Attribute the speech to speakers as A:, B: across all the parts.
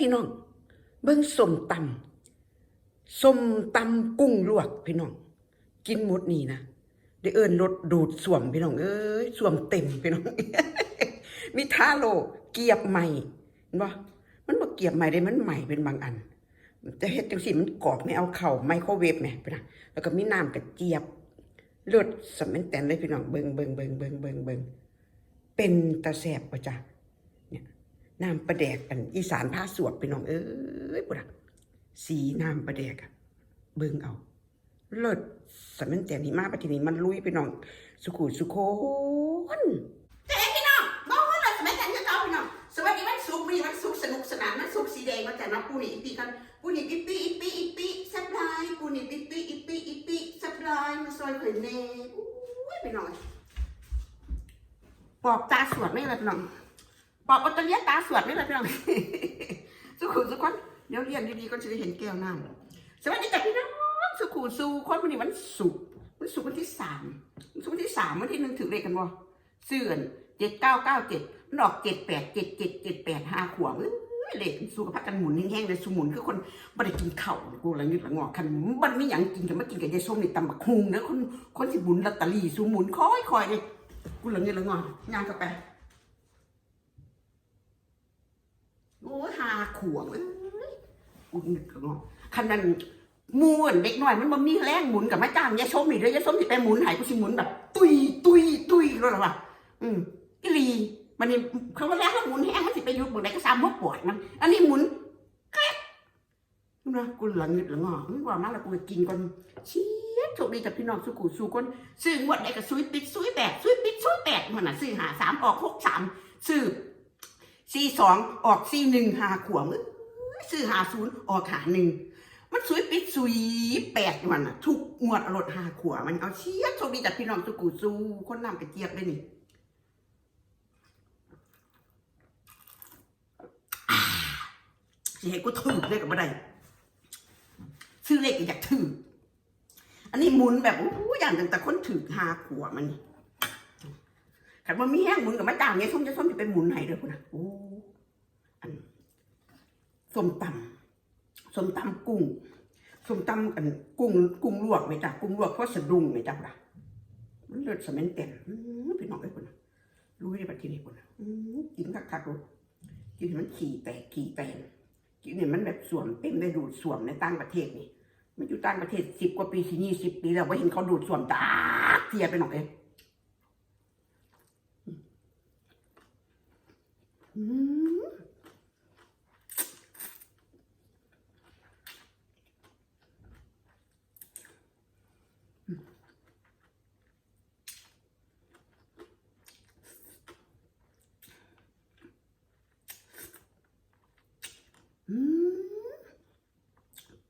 A: พี่น้อง เบิ่งส้มตำส้มตำกุ้งลวกพี่น้อง กินหมดนี่นะได้เอิ้นรถดูดส่วมพี่น้องเอ้ยส่วมเต็มพี่น้อง มีท่าโลเกียบใหม่เห็นบ่มันบ่เกียบใหม่ได้มันใหม่เป็นบางอันจะเฮ็ดจังซี่มันกรอบไม่เอาเข้าไมโครเวฟแหมพี่น้องแล้วก็มีน้ำกระเจี๊ยบเลือดสม่นแตนเลยพี่น้องเบิ่งเบิ่งเบิ่งเบิ่งเบิ่งเบิ่งเป็นตาแสบบ่จ้ะ น้ำประแดกอันอีสานผ้าสวบพี่น้องเอ้ยบ่ล่ะสีน้ำประแดกอะเบิ่งเอาเลิศสำแม่นแตนนี่มาปะทีนี้มันลุยพี่น้อง สุขุสุโคน
B: แต่พี่น้องบอกว่าเราจะไม่แต่งจะเจ้าพี่น้องสวัสดีวันศุกร์มีวันศุกสนุกสนานวันศุกสีแดงมาแต่เนาะปูนี่อีปีกันปูนี่อีปีอีปีอีปีสับลายปูนี่อีปีอีปีอีปีสับลายมาซอยเผยเน่อุ้ยพี่น้องปอบตาสวดไม่เลยพี่น้อง ปอบอัตเลียตาสวดไม่เลยพี่น้องสุขุสุขคนเดี๋ยวเรียนดีๆก็จะได้เห็นแก้วน้ำสวัสดีจ้ะพี่น้องสุขุสุขคนวันนี้วันศุกร์วันศุกร์วันที่สามวันศุกร์วันที่สามวันที่หนึ่งถือเลขกันบ่เสื่อนเจ็ดเก้าเก้าเจ็ดมันออกเจ็ดแปดเจ็ดเจ็ดเจ็ดแปดห้าขวบเอ้ยเล็กสู้กับพักกันหมุนแห้งๆเลยสมุนคือคนบ่ได้กินเข้ากูละนึกละงอกคันมันไม่หยังกินกันมากินกับยายส้มในตำบักฮุงเด้อคนคนสิหมุนลอตเตอรี่สมุนคอยคอยเลยกูละนึกละงอกย่างเข้าไปโอ้ย ห้าขวบเอ้ยกูนึกงอกคันนั้นมูอันเด็กน้อยมันบ่มีแรงหมุนกับมาจ้างยายส้มนี่เด้อยายส้มสิไปหมุนหายกูสิหมุนแบบ ตุยตุยตุยแล้วล่ะว่ะอืมอีลีมันนี่เขาว่าแล้วเขาหมุนแห้งมันสิไปอยุบบนไหนก็ซ้ำหัวปวดมัน อันนี้หมุนแก๊กนะกูเหลืองเงิดเหลืองอะมึงว่ามาแล้วกูไปกินก่อนเชี่ยโชคดีจากพี่น้องสุกูสู่คนซื้องวดไหนก็ซุยปิดซุยแตกซุยปิดซุยแตกมันน่ะซื้อหาสามออกหกสามซื้อ สี่สองออกสี่หนึ่งหาขวงซื้อหาศูนย์ออกหาหนึ่งมันซุยปิดซุยแปดมันน่ะทุกงวดอารถหาขวมันเอาเชี่ยโชคดีจากพี่น้องสุกูสู่คนนำไปเจียบเลยนี่สิให้กูถือเลขกับบ่ได้ซื้อเลขก็อยากถืออันนี้หมุนแบบอู้อย่างแต่คนถือหาขวมันนี่ ขันว่ามีแห้งหมุนกับมาจ้างเนี่ยส้มจะส้มจะเป็นหมุนให้เด้อพุ่นะโอ้อันส้มตำส้มตำกุ้งส้มตำอันกุ้งกุ้งลวกไหมจ้ะกุ้งลวกเพราะสะดุ้งไหมจ้ะล่ะมันเลือดสะเม็นเต็มพี่น้องไอ้คนน่ะรู้ได้ปะทีนี้คนน่ะกินคักๆเลยกินมันขี่แตกขี่แตกกินเนี่ยมันแบบสวมเต็มได้ดูดสวมในต่างประเทศนี่มันอยู่ต่างประเทศสิบกว่าปีสิยี่สิบปีแล้วว่าเห็นเขาดูดสวมตาเทียไปหน่อยเองอืมอืม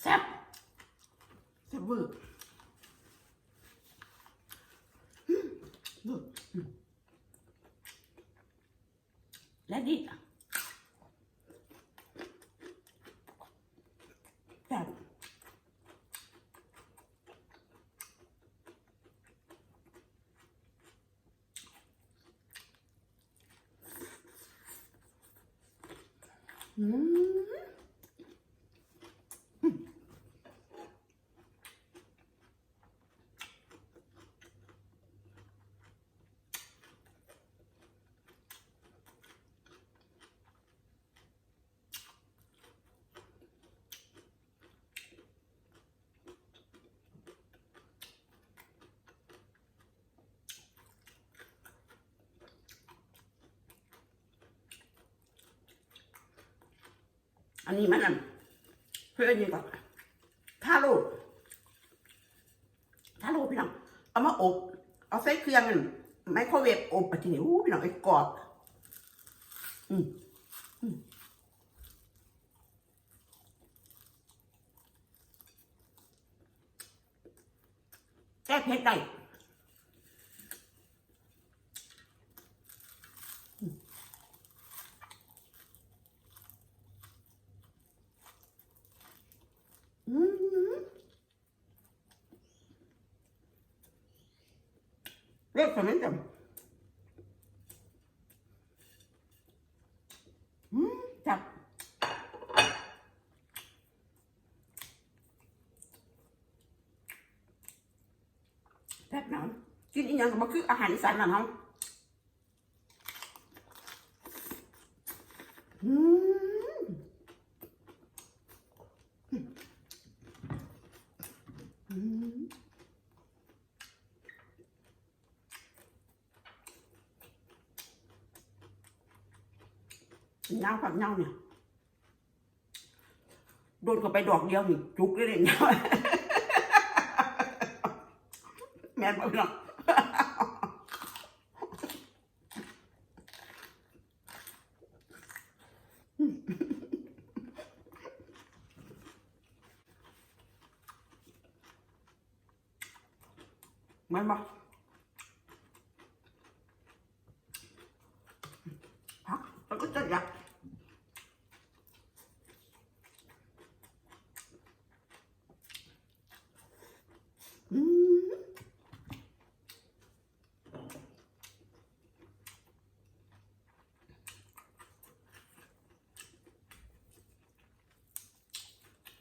B: แซ่บแซ่บเวอร์อืมเวอร์อืมและดีอะแซ่บ อื อันนี้มันเพื่อนนี่ก่อนทาโร่ทาโร่พี่น้องเอามาอบ เอาใส่เครื่องนั่นไมโครเวฟอบไปทีนี้อู้พี่น้องไอ้กรอบอืมอืมแก้เผ็ดได้อืมเลือกสมัยจำอืมจับ บหนาวกินอีหยังก็บ่คืออาหารอีสานบ้านเฮาอืมอืมเงากับเงาเนี่ยโดนเข้าไปดอกเดียวนี่จุกเลยเนี่ยเงา แม่นบ่พี่น้องแม่นบ่พักแล้วก็จะอยากอืม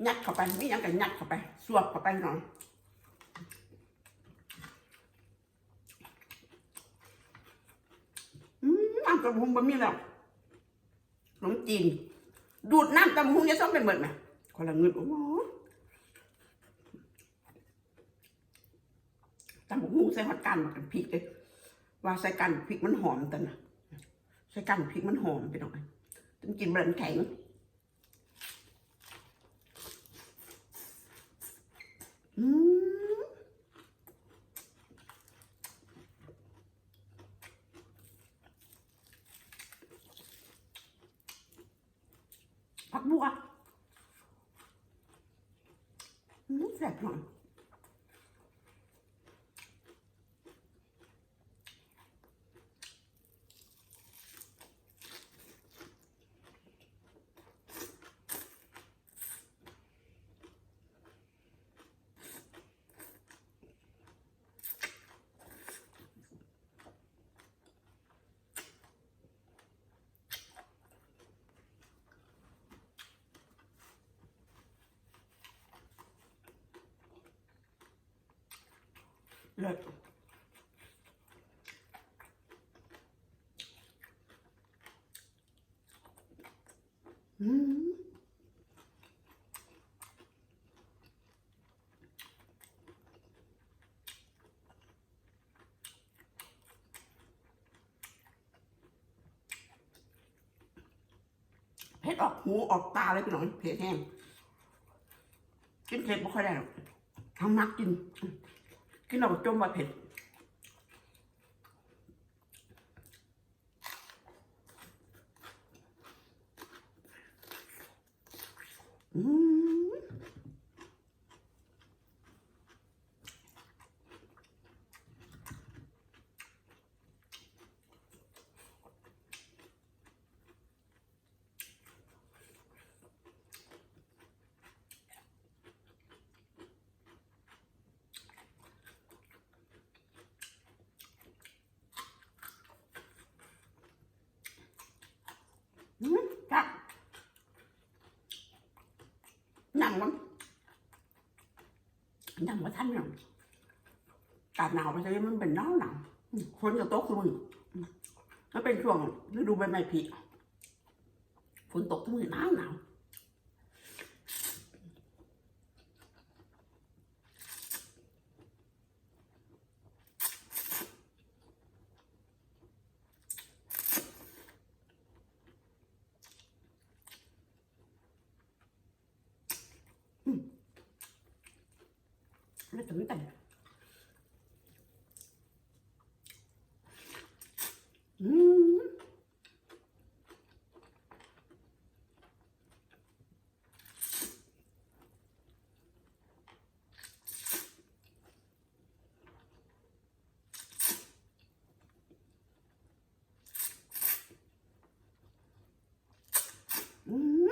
B: ยัดเข้าไปนี่ยังกันยัดเข้าไป สวบเข้าไปหน่อยอืมน้ำตะพุงบะมีแล้วขนมจีน ดูดน้ำตะพุงเนี่ยซ้อมเป็นเหมือนไหมคนละเงินโอ้โหตะพุงใส่หัดกันมากันพริกเลยว่าใส่กันพริกมันหอมแต่นะใส่กันพริกมันหอมไปหน่อยต้องกินแบบแข็งอืม ผักบัวนุ่มแซ่บหน่อย เลิศอืมเผ็ดออกหูออกตาเลยพี่น้องเผ็ดแห้งกินเผ็ดไม่ค่อยได้หรอกทำมักกิน กินเอ อืมครับนั่งมันหนังมันท่านหนังกาศหนาวไปใช่มันเป็นหนาวหนาวอืมฝนจะตกคือมึงมันเป็นช่วงฤดูใบไม้ผลิฝนตกทุกมือหนาวหนาว ไม่ถึงแต่อืมอืม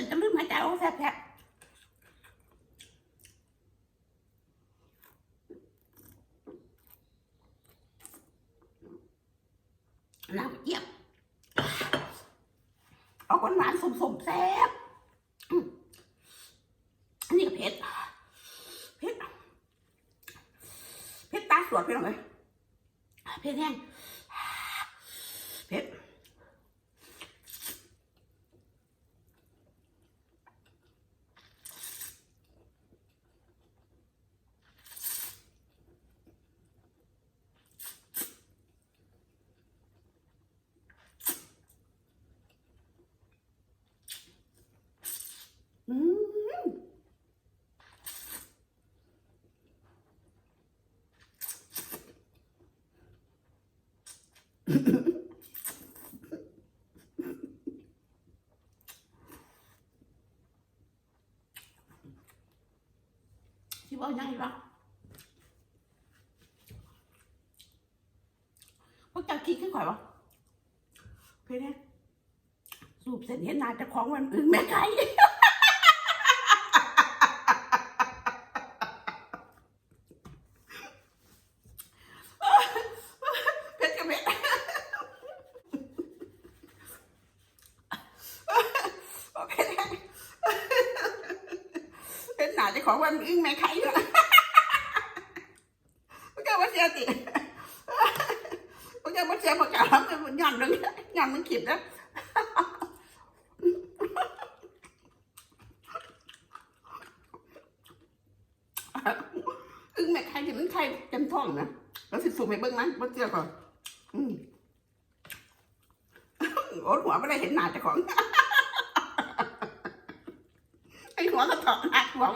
B: นจะลืมหายใจโอ้แซ่บแซ่บน้ำเจี๊ยบเอาหวานหวานๆสมๆแซ่บอันนี้ก็เผ็ดเผ็ดเผ็ดตาสวดไปหน่อยเลยเผ็ดแห้งเผ็ด อืมที่บอกยังไงวะพ วกเจ้าคิดขึ้นก่อนวะเพื่อนสูบเสร็จเห็นหนาจะของมันอึ้งแม่ไก่เพชรกับเพชรโอเคเพชรหนาจะของวันอึ้งแม่ไข่ละพวกเจ้าว่าเสียติพวกเจ้าว่าเสียพวกเจ้าทำมันยันเลยยันมันขีดนะอึ้งแม่ไข่ที่มันไข่เต็มท้องนะแล้วสิสูบไปเบิ้งนั้นบ่เสียก่อนโอ้หัวไม่ได้เห็นหน้าเจ้าของไอ้หัวกระเถาะหนักหัว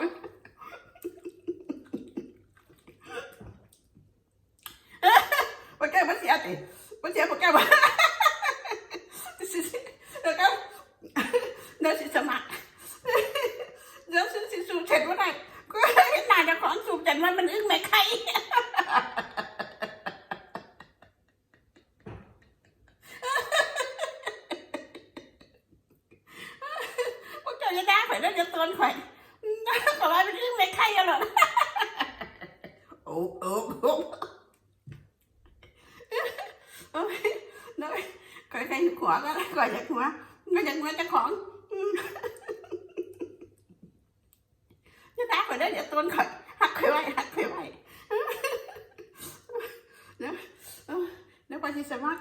B: ข่อยแล้วจะตอนข่อยข่อยว่าเป็นเรื่องเล็กไข่กันหรอโอ้โอ้โอ้น้อยข่อยใครขวาก็ข่อยอยากหัวก็อยากหัวจะของจะตาข่อยได้เดี๋ยวตอนข่อยหักข่อยไว้หักข่อยไว้แล้วแล้วไปที่สมั。